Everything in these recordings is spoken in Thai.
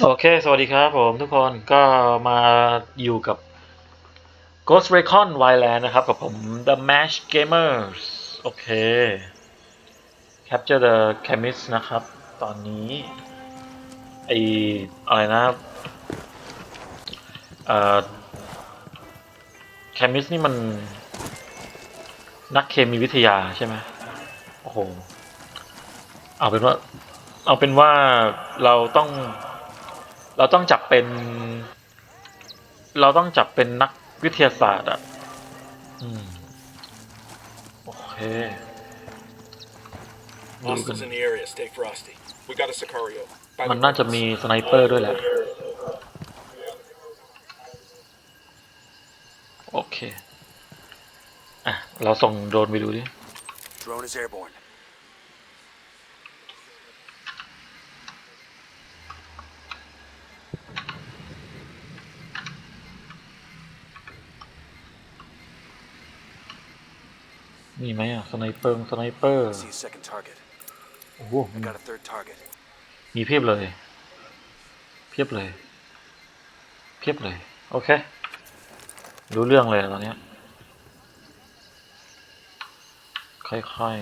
โอเค สวัสดีครับผมทุกคนก็มาอยู่กับ Ghost Recon Wildland นะครับ กับผม The Mash Gamers โอเค Capture the Chemist นะครับ ตอนนี้ ไออะไรนะเอ่อ Chemist นี่มันนักเคมีวิทยาใช่ไหมโอ้โห เอาเป็นว่า เอาเป็นว่าเราต้อง เราต้องจับเป็น เราต้องจับเป็นนักวิทยาศาสตร์อะอืมโอเคดูกัน Hostiles in the area. Stay frosty. We got a Sicario. By มัน the น่าจะมีสไนเปอร์ด้วยแหละ โอเค อะ เราส่งโดรนไปดูดิ drone is airborne. มีไหมอะสไนเปอร์สไนเปอร์ See a second target. โอ้โห I got a third target. มีเพียบเลย เพียบเลย เพียบเลย โอเค รู้เรื่องเลยตอนเนี้ยค่อย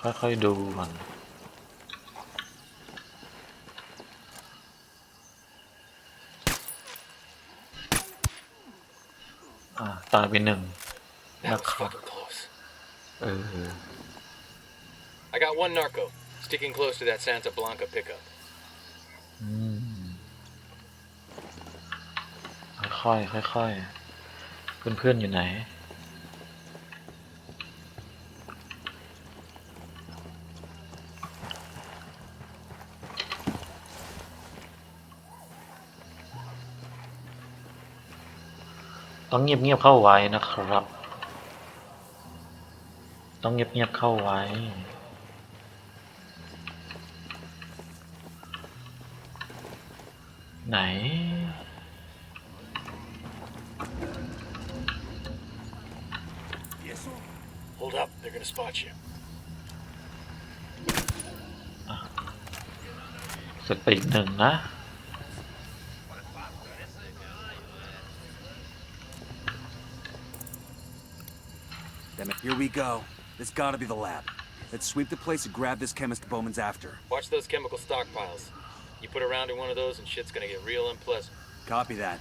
ๆ ค่อยๆ ดูก่อน อ่า ตายไปหนึ่ง That was Narco. fucking close. เออ I got one narco sticking close to that Santa Blanca pickup. อืมค่อยๆค่อยๆเพื่อนๆอยู่ไหน ต้องเงียบๆเข้าไว้นะครับ ต้องเงียบๆเข้าไว้ ไหน Hold up. They're gonna spot you. เสร็จไปอีกหนึ่งนะ Damn it, here we go. This gotta be the lab. Let's sweep the place and grab this chemist Bowman's after. Watch those chemical stockpiles. You put a round in one of those and shit's gonna get real unpleasant. Copy that.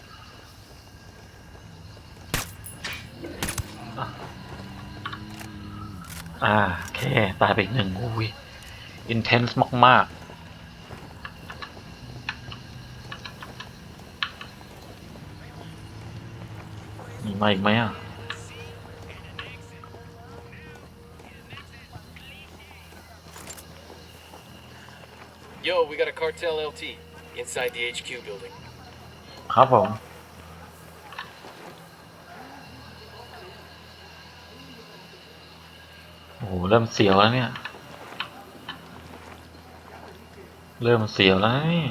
อ่าโอเค ตายไปอีกหนึ่งอุ้ย อินเทนส์มาก ๆ มีมาอีกไหมอ่ะ Hotel LT inside the HQ building. ครับผม โอ้โห เริ่มเสียวแล้วเนี่ย เริ่มเสียวแล้วนี่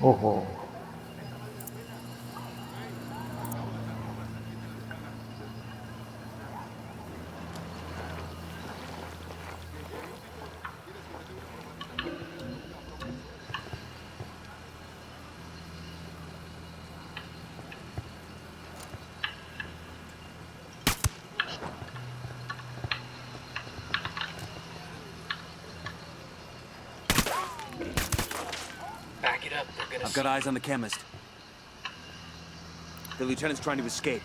โอ้โห got eyes on the chemist. The lieutenant's trying to escape.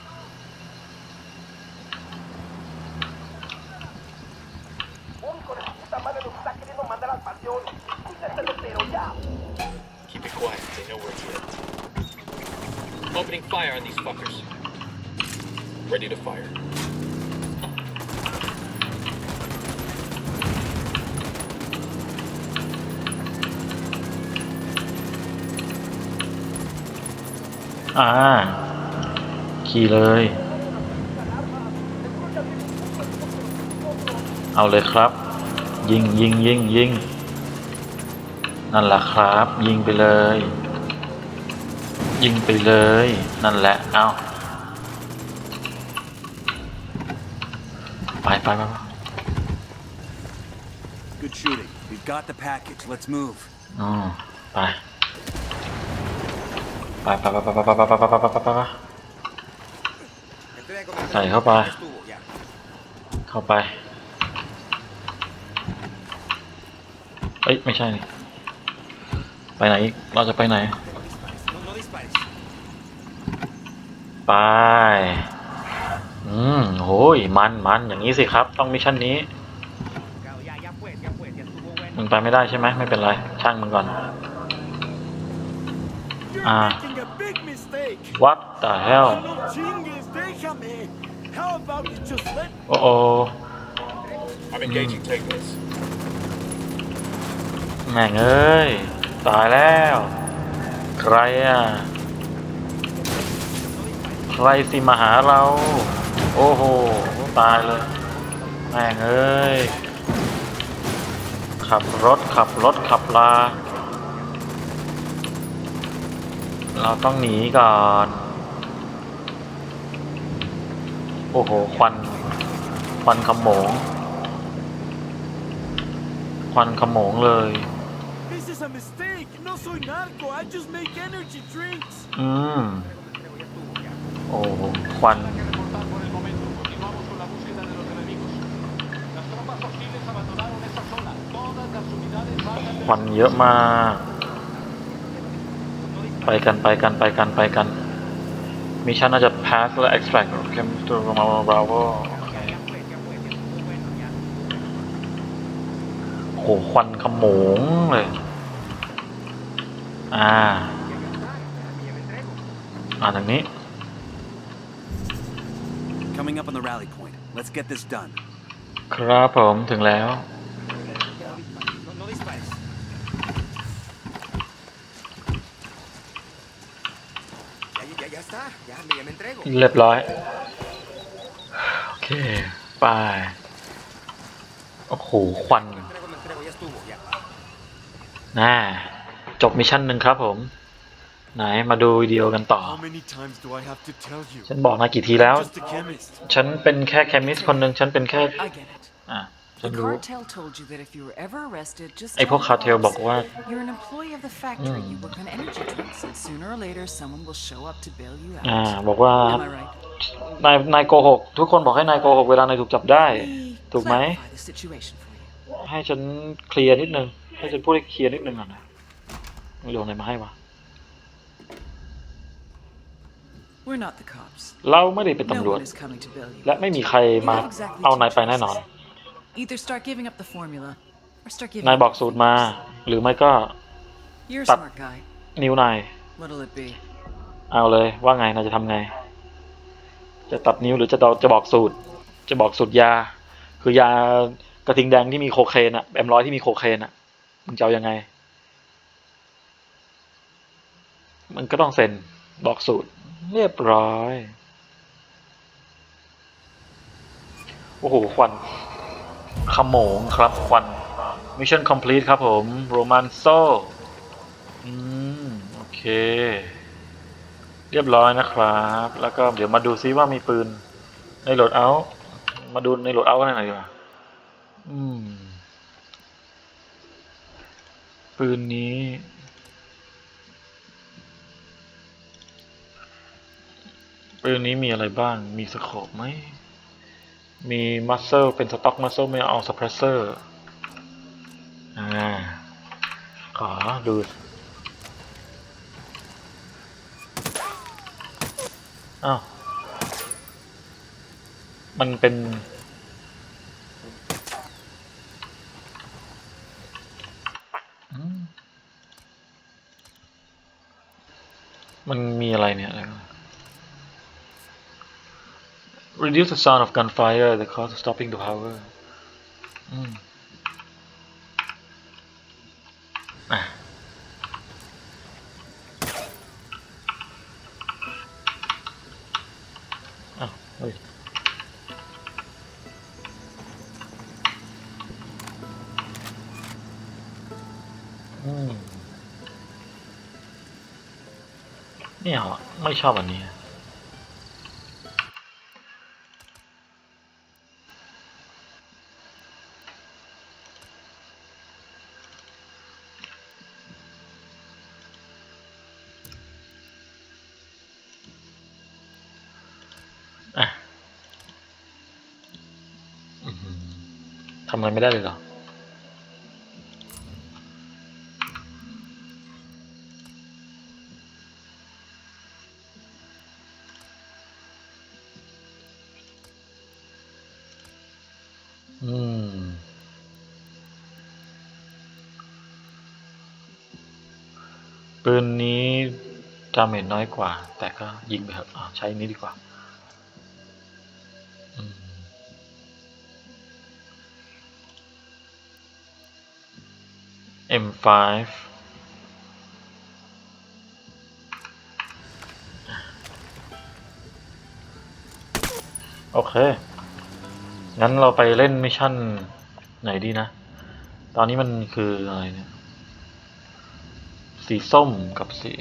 อ่า ขี่เลย เอาเลยครับ ยิงยิงยิงยิงนั่นแหละครับ ยิงไปเลย ยิงไปเลย นั่นแหละ เอาไปไปไปไป Good shooting. We've got the package. Let's move. อืมไป ไปไปไปไปไปไปไปไปไปไปไปใส่เข้าไป เข้าไป เอ้ย ไม่ใช่ ไปไหนอีก เราจะไปไหน ไป อืมโหยมันมันอย่างนี้สิครับ ต้องมิชชั่นนี้ มึงไปไม่ได้ใช่ไหม ไม่เป็นไร ช่างมึงก่อน You're Ah. Making a big mistake. what the hell No chingues, déjame. How about you just let โอ้โอ I'm engaging takeaways. แม่งเอ้ย ตายแล้ว ใครอะ ใครสิมาหาเรา โอ้โห ตายเลย แม่งเอ้ย ขับรถขับรถขับลา เราต้องหนีก่อน โอ้โห ควัน ควันขโมง ควันขโมงเลย This is a mistake. No soy narco. I just make energy drinks. อืม โอ้โหควัน reportar por el momento. Continuamos con la búsqueda de los enemigos. Las tropas hostiles abandonaron esa zona. Todas las unidades vayan de ควันเยอะมาก ไปกันไปกันไปกันไปกันมิชชั่นน่าจะ pass และ extract เข้มตัวมา bravo โอ้โหควันขโมงเลย อ่า อ่าทางนี้ Coming up on the rally point. Let's get this done. ครับผมถึงแล้ว เรียบร้อย โอเคไปโอ้โห ควัน Me entrego, me entrego. Ya estuvo, ya. น่าจบมิชชั่นหนึ่งครับผม ไหน มาดูวิดีโอกันต่อ How many times do I have to tell you? ฉันบอกนายกี่ทีแล้ว Just a chemist. ฉันเป็นแค่แคมิสคนหนึ่งฉันเป็นแค่ I get it. อะ ฉัน The รู้ cartel told you that if you were ever arrested, just ไอพวก tell คา the เทล boss บอกว่า you're an employee of the factory. You work on energy drinks, and sooner or later, someone will show up to bail you อ่า out. บอกว่า Am I right? นายนายโกหก ทุกคนบอกให้นายโกหกเวลานายถูกจับได้ Let me ถูกไหม clarify the situation for you. ให้ฉันเคลียร์นิดนึง ให้ฉันพูดให้เคลียร์นิดนึงก่อนนะไม่โยนอะไรมาให้วะ We're not the cops. เราไม่ได้เป็น No ตำรวจ one is coming to bail you และ out. ไม่มีใครมา You have exactly เอา two นายไปแน่นอน choices. Either start giving up the formula, or start giving นาย up บอก your สูตรมา fingers. หรือไม่ก็ You're a Stop. smart guy. นิ้วนาย What'll it be? เอาเลยว่าไงนายจะทำไง จะตัดนิ้วหรือจะจะจะบอกสูตร จะบอกสูตรยา คือยากระทิงแดงที่มีโคเคนอะแอมร้อยที่มีโคเคนอะมึงจะเอายังไง มันก็ต้องเซ็นบอกสูตร เรียบร้อย โอ้โหควัน ขโมงครับควัน Mission Complete ครับผม Romanzo อืม โอเค เรียบร้อยนะครับ แล้วก็เดี๋ยวมาดูซิว่ามีปืน ในโหลดเอา มาดูในโหลดเอากันหน่อยดีกว่าอืม ปืนนี้ปืนนี้มีอะไรบ้าง มีสโคปไหม มีมัสเซลเป็นสต็อกมัสเซลไม่เอาสเปรสเซอร์อ่าขอดูอ้าวมันเป็น มันมีอะไรเนี่ยอะไร Reduce the sound of gunfire at the cost of stopping the power. Mm. Ah. Oh, wait. Mm. เนี่ยไม่ชอบอันนี้ ทำอะไรไม่ได้เลยเหรออืม ปืนนี้ดาเมจน้อยกว่า แต่ก็ยิงไปเถอะอะใช้นี้ดีกว่า M5 โอเค งั้นเราไปเล่นมิชชั่นไหนดีนะ ตอนนี้มันคืออะไรเนี่ย สีส้มกับสี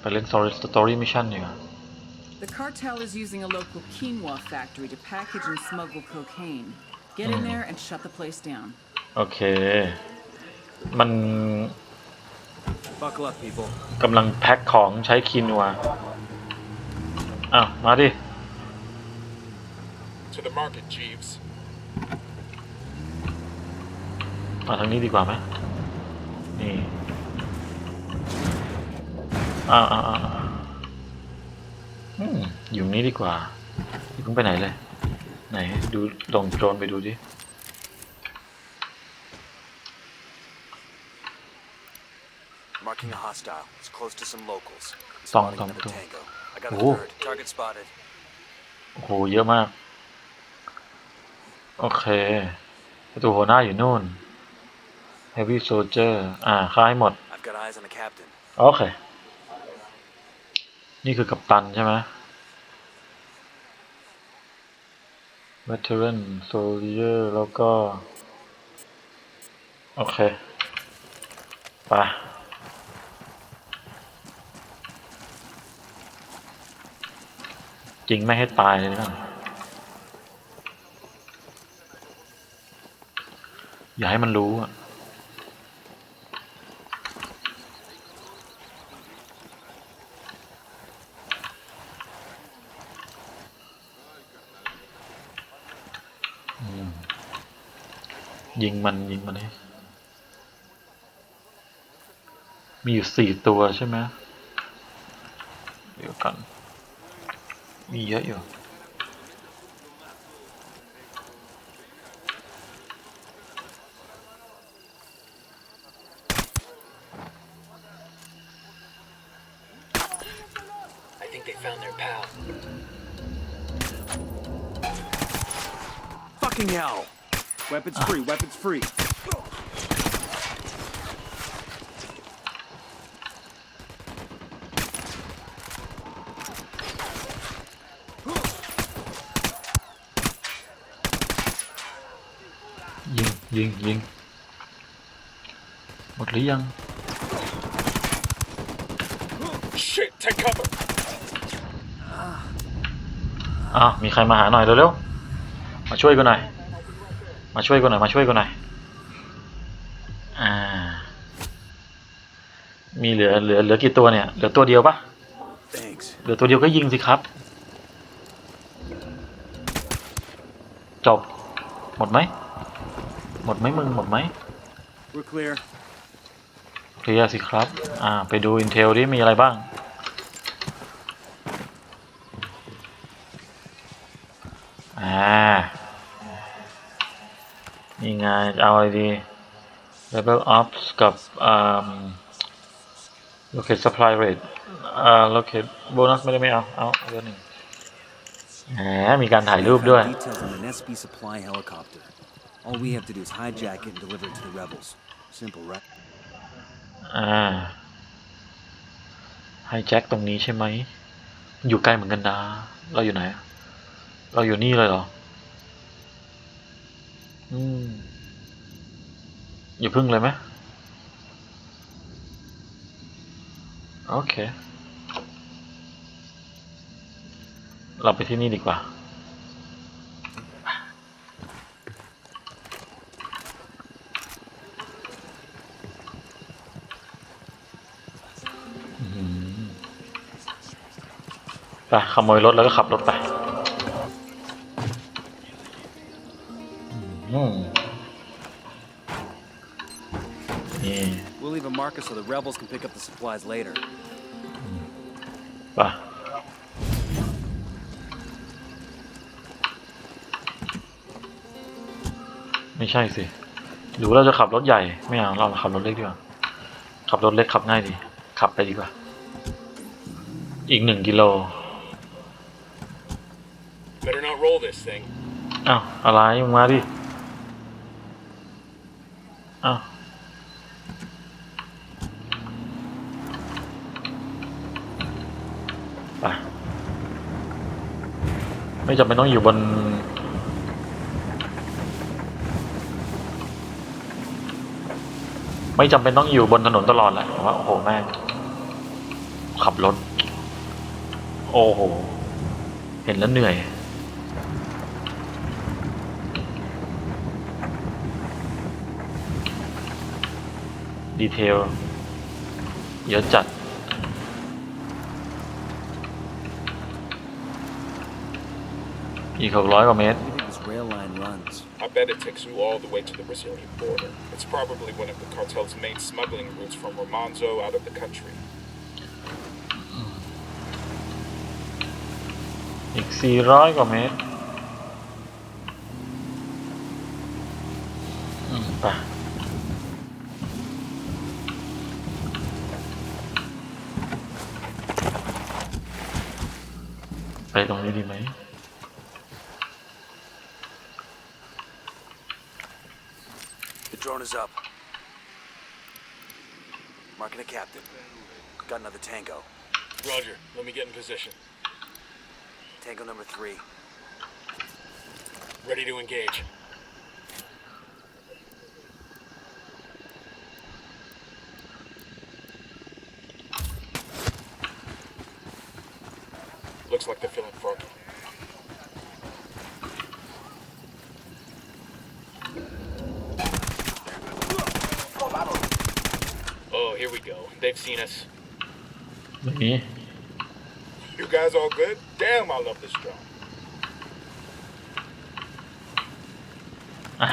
ไปไปเล่น Story Story Mission ดีกว่า The cartel is using a local quinoa factory to package and smuggle cocaine. Get in there and shut the place down. โอเค มัน Buckle up, people. กำลังแพ็คของใช้คินัวอ้าว มาดิ To the market, Jeeves. มาทางนี้ดีกว่าไหมนี่ อ้าวอ้าวอ้าวอ้าวอืมอยู่นี้ดีกว่าอย่าเพิ่งไปไหนเลย ไหน ดูลงโดรนไปดูดิ Marking a hostile. It's close to some locals. Tong, Spotting tong, another tong. tango. I got a Oh. third. Target spotted. โอ้โห เยอะมาก โอเคประตูหัวหน้าอยู่นู่น Heavy Soldier อ่าค่ายหมด I've got eyes on the captain. โอเค นี่คือกัปตันใช่ไหม Veteran Soldier แล้วก็ โอเค ไปจริงไม่ให้ตายเลยนะอย่าให้มันรู้อะ ยิงมันยิงมันให้มีอยู่สี่ตัวใช่ไหมเดี๋ยวกัน มีเยอะอยู่ I think they found their pal. Fucking hell! Weapons free, weapons free. Dừng, ยิงยิงยิงหมดหรือยัง Shit, take cover. อ้าวมีใครมาหาหน่อยเร็วๆมาช่วยกูหน่อย มาช่วยกูหน่อยมาช่วยกูหน่อยอ่า มีเหลือเหลือเหลือกี่ตัวเนี่ยเหลือตัวเดียวปะ Thanks. เหลือตัวเดียวก็ยิงสิครับ จบ หมดไหมหมดไหมมึงหมดไหม We're clear. เคลียร์สิครับ อ่า ไปดูอินเทลดิมีอะไรบ้าง อ่า นี่ไงจะเอาอะไรดี Level Ops กับอ่า Locate Supply Rate อ่า Locate Bonus ไม่ได้ไม่เอาเอา เอาเรื่องหนึ่งแหมมีการถ่ายรูปด้วย Details on an SB supply helicopter. All we have to do is hijack it and deliver it to the rebels. Simple, right? อ่าไฮแจ็คตรงนี้ใช่ไหม อยู่ใกล้เหมือนกันนะ เราอยู่ไหนอะเราอยู่นี่เลยเหรอ อืมอยู่พึ่งเลยไหมโอเค เราไปที่นี่ดีกว่า ไปขโมยรถแล้วก็ขับรถไป We'll leave a marker so the rebels can pick up the supplies later. ไปไม่ใช่สิ หรือว่าเราจะขับรถใหญ่ ไม่เอาเราขับรถเล็กดีกว่า ขับรถเล็กขับง่ายดี ขับไปดีกว่า อีกหนึ่งกิโล Better not roll this thing. อ้าวอะไรมึงมาดิ อ้าว ไม่จำเป็นต้องอยู่บน ไม่จำเป็นต้องอยู่บนถนนตลอดแหละว่าโอ้โหแม่งขับรถ โอ้โห เห็นแล้วเหนื่อยดีเทลเยอะจัด อีกหกร้อยกว่าเมตร Where do you think this rail line runs? I bet it takes you all the way to the Brazilian border. It's probably one of the cartel's main smuggling routes from Romanzo out of the country. อีกสี่ร้อยกว่าเมตรอืมไป ไปตรงนี้ดีไหม The drone is up. Marking a captain. Got another tango. Roger, let me get in position. Tango number three. Ready to engage. Looks like they're feeling froggy. Oh, here we go. They've seen us. นี่ You guys all good? Damn, I love this drone. อ่ะ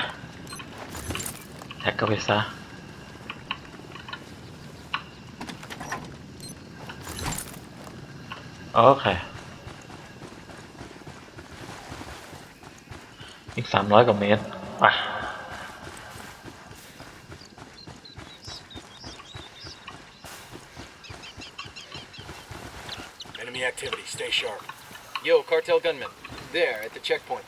แท็กก็ไปซะ โอเค อีกสามร้อยกว่าเมตร ไป Stay sharp. Yo, cartel gunman. There, at the checkpoint.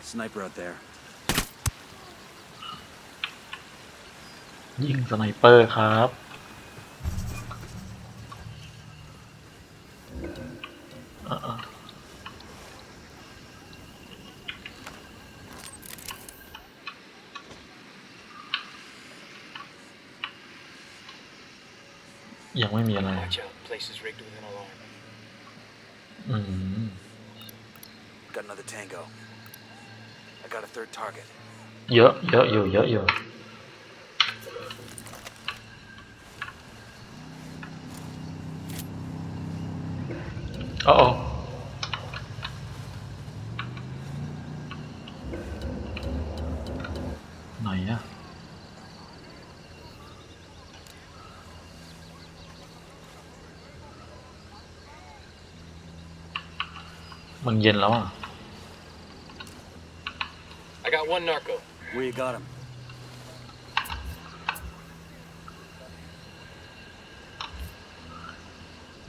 Sniper out there. ยิงสไนเปอร์ครับ ม่มีอะไร Watch out. Place is rigged with an alarm. อืม Got another tango. I got a third target. เยอะ เยอะอยู่ เยอะอยู่ โอ้ มันเย็นแล้วอ่ะ I got one narco. Where you got him?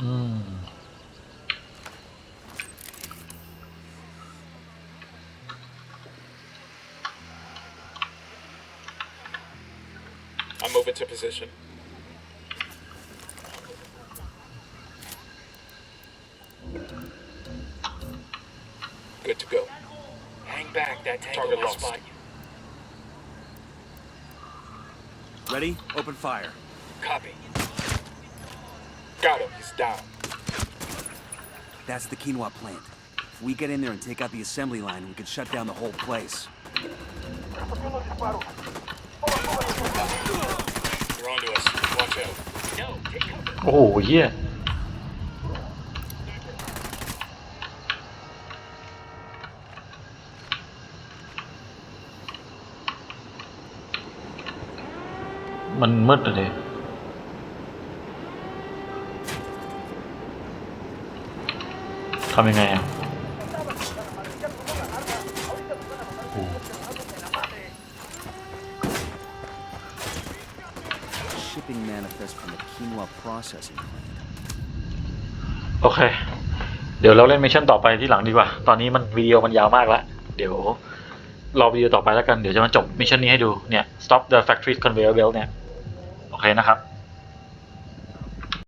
อืม I I'm moving to position. Hang back. That tango Target might spot you. Ready? Open fire. Copy. Got him. He's down. That's the quinoa plant. If we get in there and take out the assembly line, we can shut down the whole place. You're onto us. Watch out. No, take cover. โอ้ มันมืดเลยทำยังไงอะโอ้โห Shipping manifest from the quinoa processing plant. โอเค เดี๋ยวเราเล่นมิชชั่นต่อไปที่หลังดีกว่า ตอนนี้มันวิดีโอมันยาวมากแล้ว เดี๋ยวรอวิดีโอต่อไปแล้วกัน เดี๋ยวจะมาจบมิชชั่นนี้ให้ดู เนี่ย stop the factory conveyor belt เนี่ย โอเคนะครับ